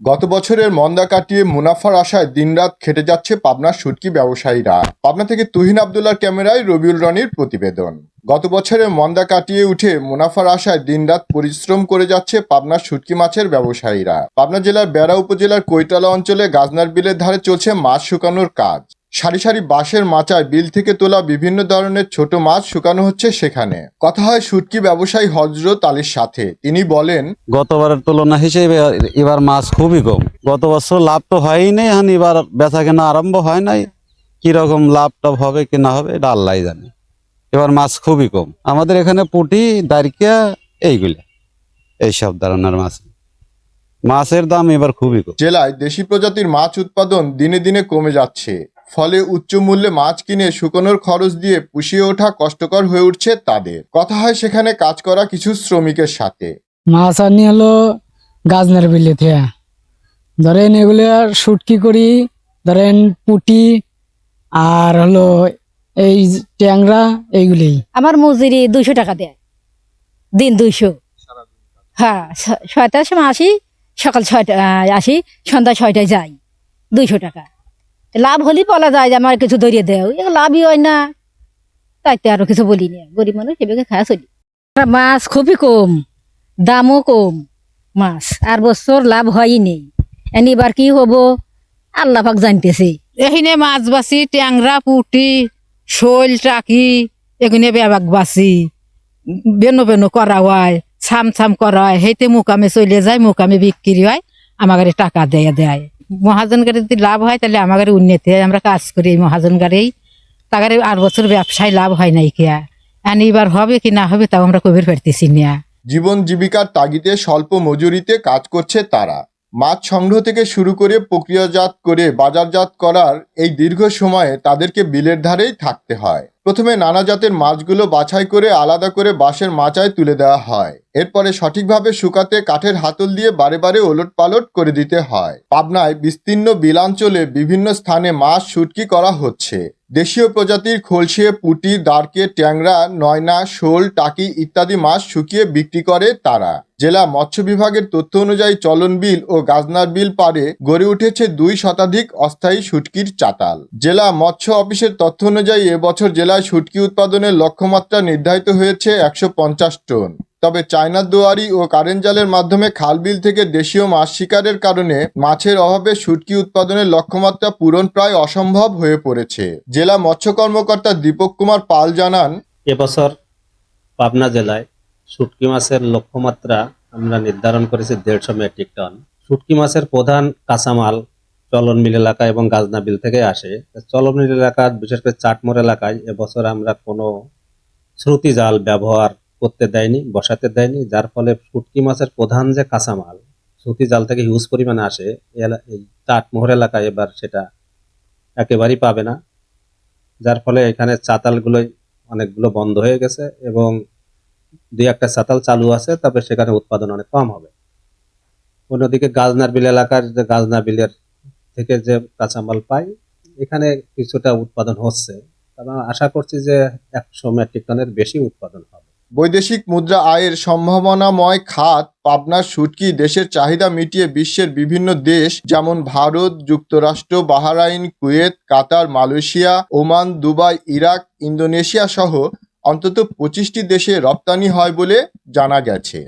গত বছরের মন্দা কাটিয়ে মুনাফার আশায় দিনরাত খেটে যাচ্ছে পাবনার সুটকি ব্যবসায়ীরা। পাবনা থেকে তুহিন আবদুল্লার ক্যামেরায় রবিউল রনির প্রতিবেদন। গত বছরের মন্দা কাটিয়ে উঠে মুনাফার আশায় দিনরাত পরিশ্রম করে যাচ্ছে পাবনার শুটকি মাছের ব্যবসায়ীরা। পাবনা জেলার বেড়া উপজেলার কৈটালা অঞ্চলে গাজনার বিলের ধারে চলছে মাছ শুকানোর কাজ। সারি সারি বাঁশের মাচায় বিল থেকে তোলা বিভিন্ন ধরনের ছোট মাছ শুকানো হচ্ছে সেখানে। কথা হয় শুটকি ব্যবসায়ী হজরত আলীর সাথে। তিনি বলেন গতবারের তুলনা হিসেবে এবার মাছ খুবই কম। গত বছর লাভ তো হয়ই নাই এখন এবার বেচা কেনা আরম্ভ হয় নাই। কীরকম লাভ টাভ হবে কি না হবে এটা আল্লাহ জানে। এবার মাছ খুবই কম। আমাদের এখানে পুঁটি দারিকা এইগুলো এইসব ধরনের মাছ। মাছের দাম এবার খুবই কম। জেলায় দেশি প্রজাতির মাছ উৎপাদন দিনে দিনে কমে যাচ্ছে। ফলে উচ্চ মূল্যে মাছ কিনে শুকনোর খরচ দিয়ে পুষিয়ে ওঠা কষ্টকর হয়ে উঠছে তাদের। কথা হয় সেখানে কাজ করা কিছু শ্রমিকের সাথে। মাছ আনি হলো গাজনার বিলে থেকে ধরেন এগুলো শুটকি করি ধরেন পুটি আর হলো এই ট্যাংরা এইগুলি আমার মজুরি দুইশো টাকা দেয়। দিন দুইশো। হ্যাঁ ছয়টার সময় আসি সকাল ছয়টা আসি সন্ধ্যা ছয়টায় যাই। দুইশো টাকা। লাভ হলেই বলা যায় যে আমার কিছু ধরিয়ে দেও। লাভই হয় না। তাইতে আরও কিছু বলি না গরিব মানুষ সেভাবে খাওয়া চলি। মাছ খুবই কম, দামও কম মাছ। আর বছর লাভ হয়ই নেই এবার কি হব? আল্লাহ পাক জানতেছে। এখানে মাছ বাছি, ট্যাংরা, পুটি, শোল, টাকি এখানে ব্যাবাক বাছি। বেনো বেনো করা হয়, ছাম ছাম করা হয়। মুকামে চলে যায়, মুকামে বিক্রি হয়। আমাকে টাকা দেয় দেয়। মহাজন গাড়ি যদি লাভ হয়, তাহলে আমাদের উন্নতি হয়। আমরা কাজ করি এই মহাজন গাড়ি তাগারে আর বছর ব্যবসায় লাভ হয় নাই কিয়া। আর এবার হবে কি না হবে, তাও আমরা কবির পারতেছি না জীবন জীবিকার তাগিদে স্বল্প মজুরিতে কাজ করছে তারা। মাছ সংগ্রহ থেকে শুরু করে প্রক্রিয়াজাত করে বাজারজাত করার এই দীর্ঘ সময়ে তাদেরকে বিলের ধারেই থাকতে হয়। প্রথমে নানা জাতের মাছগুলো বাছাই করে আলাদা করে বাঁশের মাচায় তুলে দেওয়া হয়। এরপরে সঠিকভাবে শুকাতে কাঠের হাতল দিয়ে বারে বারে ওলট পালট করে দিতে হয়। পাবনায় বিস্তীর্ণ বিলাঞ্চলে বিভিন্ন স্থানে মাছ শুটকি করা হচ্ছে। দেশীয় প্রজাতির খলসিয়ে পুঁটি দাঁড়কে ট্যাংরা, নয়না, শোল, টাকি ইত্যাদি মাছ শুকিয়ে বিক্রি করে তারা। জেলা মৎস্য বিভাগের তথ্য অনুযায়ী চলন বিল ও গাজনার বিল পারে গড়ে উঠেছে দুই শতাধিক অস্থায়ী শুটকির চাতাল। জেলা মৎস্য অফিসের তথ্য অনুযায়ী এবছর জেলায় শুটকি উৎপাদনের লক্ষ্যমাত্রা নির্ধারিত হয়েছে একশো পঞ্চাশ টন। তবে চায়নার দুয়ারি ও কারেন্ট জালের মাধ্যমে খালবিল থেকে দেশীয় মাছ শিকারের কারণে মাছের অভাবে শুটকি উৎপাদনের লক্ষ্যমাত্রা পূরণ প্রায় অসম্ভব হয়ে পড়েছে। জেলা মৎস্য কর্মকর্তা দীপক কুমার পাল জানান, এবছর পাবনা জেলায় শুটকি মাছের লক্ষ্যমাত্রা আমরা নির্ধারণ করেছি দেড়শো মেট্রিক টন। শুটকি মাছের প্রধান কাঁচামাল চলন মিল এলাকা এবং গাজনা বিল থেকে আসে। চলন মিল এলাকার বিশেষ করে চাটমোর এলাকায় এবছর আমরা কোনো শ্রুতি জাল ব্যবহার করতে দেয়নি, বসাতে দেয়নি, যার ফলে শুটকি মাছের প্রধান যে কাঁচামাল, সুতি জাল থেকে হিউজ পরিমাণে আসে এই চাটমোহর এলাকায় এবার সেটা একেবারেই পাবে না। যার ফলে এখানে চাতালগুলোই অনেকগুলো বন্ধ হয়ে গেছে এবং দুই একটা চাতাল চালু আছে, তবে সেখানে উৎপাদন অনেক কম হবে। অন্যদিকে গাজনার বিল এলাকার যে গাজনা বিলের থেকে যে কাঁচামাল পাই, এখানে কিছুটা উৎপাদন হচ্ছে। আমরা আশা করছি যে একশো মেট্রিক টনের বেশি উৎপাদন হবে। বৈদেশিক মুদ্রা আয়ের সম্ভাবনাময় খাত পাবনার সুটকি দেশের চাহিদা মিটিয়ে বিশ্বের বিভিন্ন দেশ যেমন ভারত, যুক্তরাষ্ট্র, Bahrain, Kuwait, Qatar, Malaysia, Oman, Dubai, Iraq Indonesia সহ অন্তত পঁচিশটি দেশে রপ্তানি হয় বলে জানা গেছে।